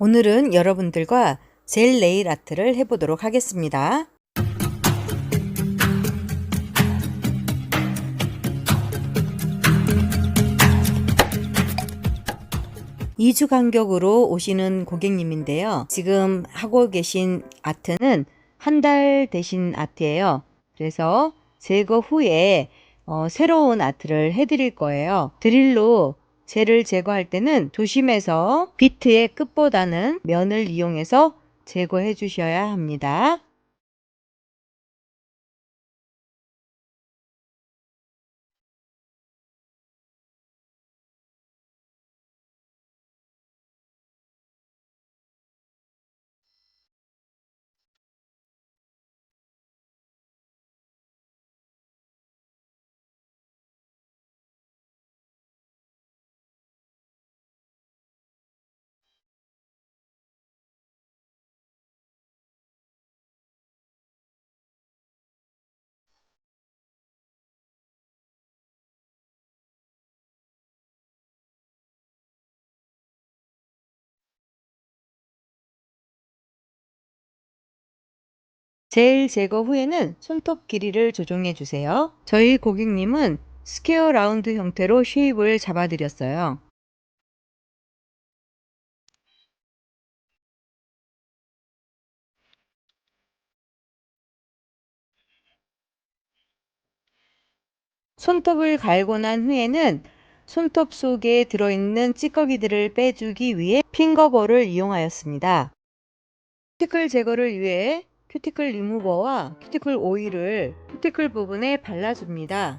오늘은 여러분들과 젤 네일 아트를 해보도록 하겠습니다. 2주 간격으로 오시는 고객님인데요. 지금 하고 계신 아트는 한 달 되신 아트예요. 그래서 제거 후에 어, 새로운 아트를 해드릴 거예요. 드릴로 젤을 제거할 때는 조심해서 비트의 끝보다는 면을 이용해서 제거해 주셔야 합니다. 젤 제거 후에는 손톱 길이를 조정해 주세요. 저희 고객님은 스퀘어 라운드 형태로 쉐입을 잡아드렸어요. 손톱을 갈고 난 후에는 손톱 속에 들어있는 찌꺼기들을 빼주기 위해 핑거볼을 이용하였습니다. 큐티클 제거를 위해 큐티클 리무버와 큐티클 오일을 큐티클 부분에 발라줍니다.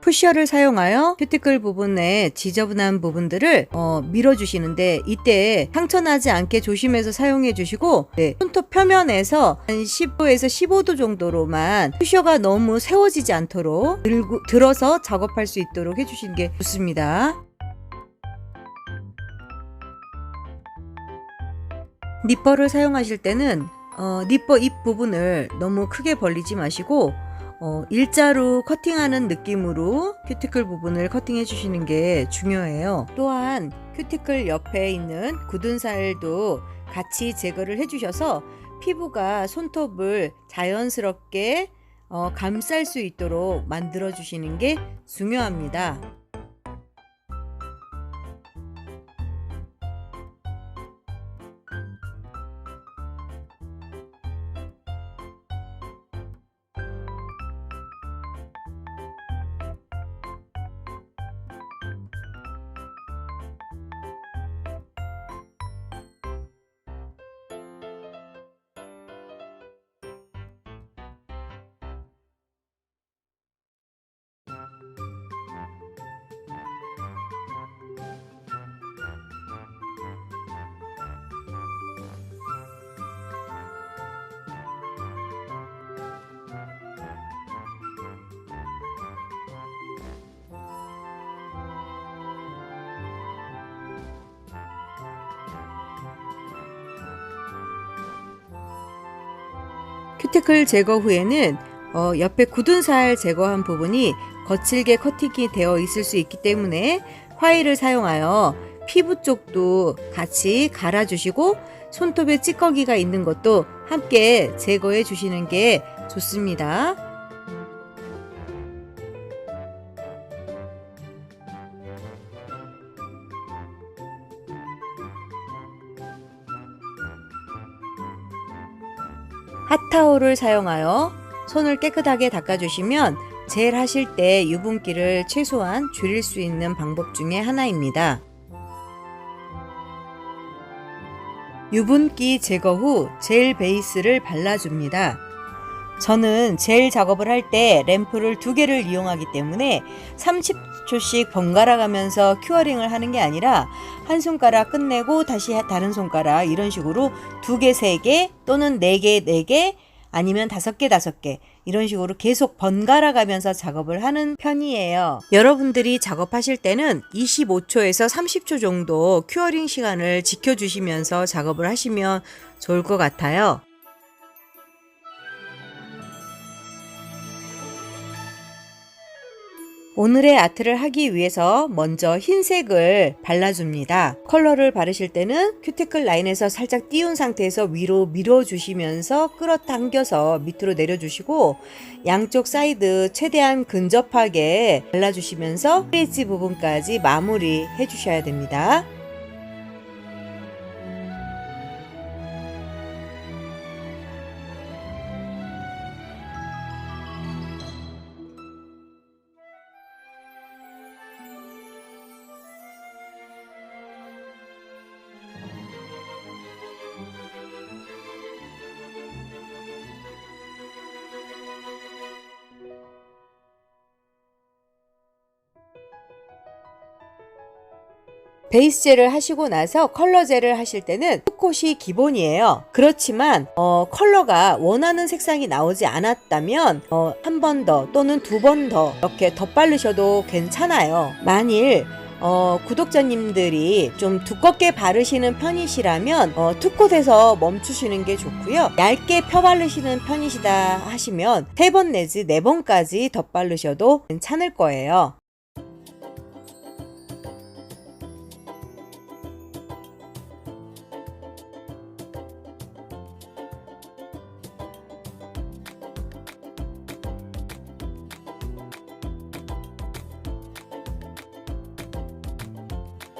푸셔를 사용하여 큐티클 부분에 지저분한 부분들을 어, 밀어주시는데 이때 상처나지 않게 조심해서 사용해 주시고 네, 손톱 표면에서 한 10도에서 15도 정도로만 푸셔가 너무 세워지지 않도록 들고, 들어서 작업할 수 있도록 해주시는 게 좋습니다. 니퍼를 사용하실 때는 어, 니퍼 입 부분을 너무 크게 벌리지 마시고 어, 일자로 커팅하는 느낌으로 큐티클 부분을 커팅해 주시는 게 중요해요. 또한 큐티클 옆에 있는 굳은 살도 같이 제거를 해 주셔서 피부가 손톱을 자연스럽게 어, 감쌀 수 있도록 만들어 주시는 게 중요합니다. 큐티클 제거 후에는 어, 옆에 굳은 살 제거한 부분이 거칠게 커팅이 되어 있을 수 있기 때문에 화일을 사용하여 피부 쪽도 같이 갈아주시고 손톱에 찌꺼기가 있는 것도 함께 제거해 주시는 게 좋습니다. 핫타올을 사용하여 손을 깨끗하게 닦아주시면 젤 하실 때 유분기를 최소한 줄일 수 있는 방법 중에 하나입니다. 유분기 제거 후 젤 베이스를 발라줍니다. 저는 젤 작업을 할 때 램프를 두 개를 이용하기 때문에 30초씩 번갈아 가면서 큐어링을 하는 게 아니라 한 손가락 끝내고 다시 다른 손가락 이런 식으로 두 개, 세 개 또는 네 개, 네 개 아니면 다섯 개, 다섯 개 이런 식으로 계속 번갈아 가면서 작업을 하는 편이에요. 여러분들이 작업하실 때는 25초에서 30초 정도 큐어링 시간을 지켜주시면서 작업을 하시면 좋을 것 같아요. 오늘의 아트를 하기 위해서 먼저 흰색을 발라줍니다. 컬러를 바르실 때는 큐티클 라인에서 살짝 띄운 상태에서 위로 밀어주시면서 끌어당겨서 밑으로 내려주시고 양쪽 사이드 최대한 근접하게 발라주시면서 프리지 부분까지 마무리 해주셔야 됩니다. 베이스 젤을 하시고 나서 컬러 젤을 하실 때는 투콧이 기본이에요. 그렇지만 어, 컬러가 원하는 색상이 나오지 않았다면 어, 한 번 더 또는 두 번 더 이렇게 덧바르셔도 괜찮아요. 만일 어, 구독자님들이 좀 두껍게 바르시는 편이시라면 어, 투콧에서 멈추시는 게 좋고요. 얇게 펴바르시는 편이시다 하시면 세 번 내지 네 번까지 덧바르셔도 괜찮을 거예요.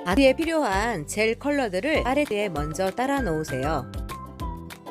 아트에 필요한 젤 컬러들을 팔레트에 먼저 따라 놓으세요.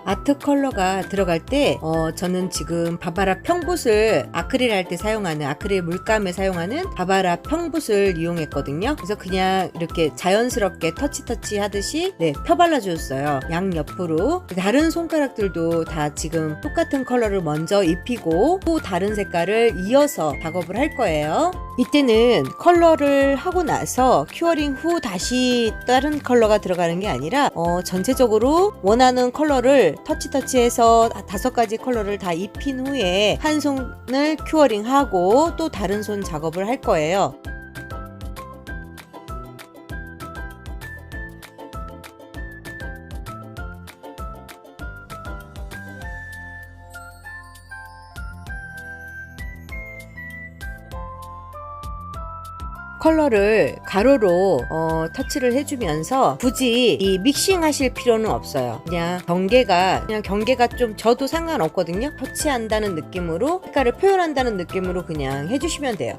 아트 컬러가 들어갈 때 어, 저는 지금 바바라 평붓을 아크릴 할 때 사용하는 아크릴 물감에 사용하는 바바라 평붓을 이용했거든요. 그래서 그냥 이렇게 자연스럽게 터치 터치 하듯이 네, 펴발라 줬어요. 양 옆으로 다른 손가락들도 다 지금 똑같은 컬러를 먼저 입히고 또 다른 색깔을 이어서 작업을 할 거예요. 이때는 컬러를 하고 나서 큐어링 후 다시 다른 컬러가 들어가는 게 아니라 어, 전체적으로 원하는 컬러를 터치 터치해서 다섯 가지 컬러를 다 입힌 후에 한 손을 큐어링 하고 또 다른 손 작업을 할 거예요. 컬러를 가로로 어, 터치를 해주면서 굳이 이 믹싱 하실 필요는 없어요. 그냥 경계가 그냥 경계가 좀 저도 상관없거든요. 터치한다는 느낌으로 색깔을 표현한다는 느낌으로 그냥 해주시면 돼요.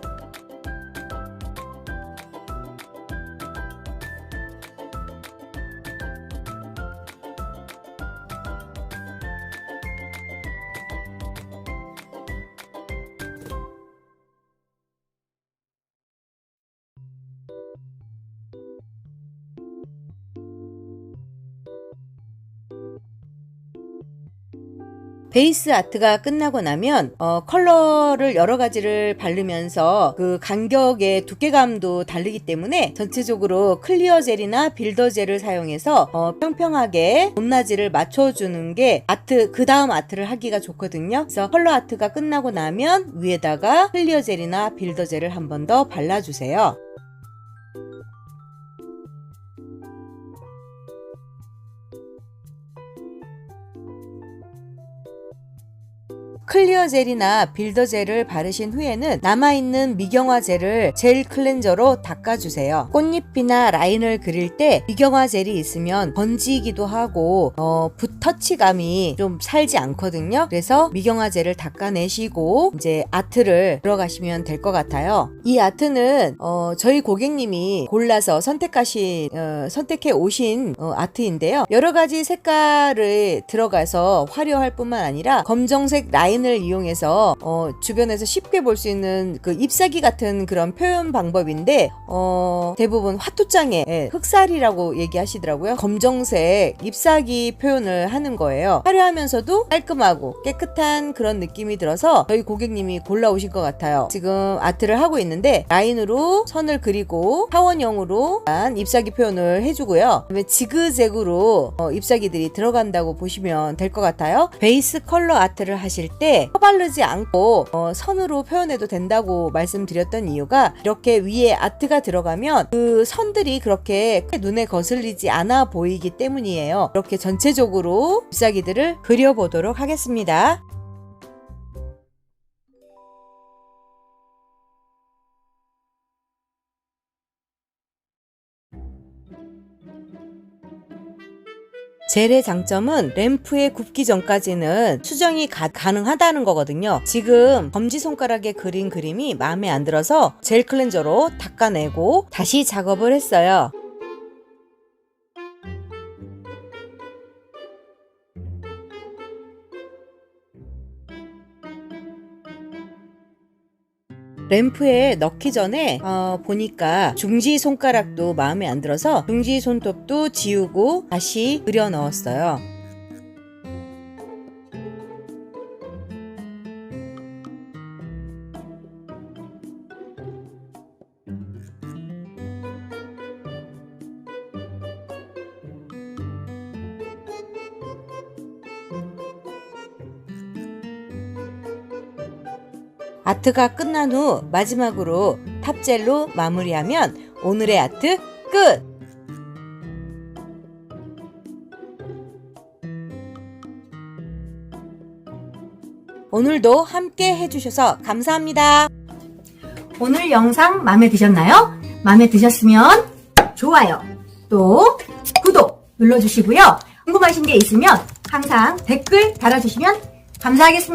베이스 아트가 끝나고 나면 어, 컬러를 여러 가지를 바르면서 그 간격의 두께감도 다르기 때문에 전체적으로 클리어 젤이나 빌더 젤을 사용해서 어, 평평하게 높낮이를 맞춰주는 게 아트 그 다음 아트를 하기가 좋거든요. 그래서 컬러 아트가 끝나고 나면 위에다가 클리어 젤이나 빌더 젤을 한 번 더 발라주세요. 클리어 젤이나 빌더 젤을 바르신 후에는 남아있는 미경화 젤을 젤 클렌저로 닦아주세요. 꽃잎이나 라인을 그릴 때 미경화 젤이 있으면 번지기도 하고 어, 붓터치감이 좀 살지 않거든요. 그래서 미경화 젤을 닦아내시고 이제 아트를 들어가시면 될 것 같아요. 이 아트는 어, 저희 고객님이 골라서 선택하신 어, 선택해 오신 어, 아트인데요. 여러 가지 색깔을 들어가서 화려할 뿐만 아니라 검정색 라인 라인을 이용해서 어, 주변에서 쉽게 볼 수 있는 그 잎사귀 같은 그런 표현 방법인데 어, 대부분 화투장에 예, 흑살이라고 얘기하시더라고요. 검정색 잎사귀 표현을 하는 거예요. 화려하면서도 깔끔하고 깨끗한 그런 느낌이 들어서 저희 고객님이 골라오신 것 같아요. 지금 아트를 하고 있는데 라인으로 선을 그리고 타원형으로 잎사귀 표현을 해주고요. 그다음에 지그재그로 어, 잎사귀들이 들어간다고 보시면 될 것 같아요. 베이스 컬러 아트를 하실 때때 서바르지 않고 어, 선으로 표현해도 된다고 말씀드렸던 이유가 이렇게 위에 아트가 들어가면 그 선들이 그렇게 눈에 거슬리지 않아 보이기 때문이에요. 이렇게 전체적으로 잎사귀들을 그려보도록 하겠습니다. 젤의 장점은 램프에 굽기 전까지는 수정이 가, 가능하다는 거거든요. 지금 검지손가락에 그린 그림이 마음에 안 들어서 젤 클렌저로 닦아내고 다시 작업을 했어요. 램프에 넣기 전에 어, 보니까 중지 손가락도 마음에 안 들어서 중지 손톱도 지우고 다시 그려 넣었어요. 아트가 끝난 후 마지막으로 탑젤로 마무리하면 오늘의 아트 끝! 오늘도 함께 해주셔서 감사합니다. 오늘 영상 마음에 드셨나요? 마음에 드셨으면 좋아요, 또 구독 눌러주시고요. 궁금하신 게 있으면 항상 댓글 달아주시면 감사하겠습니다.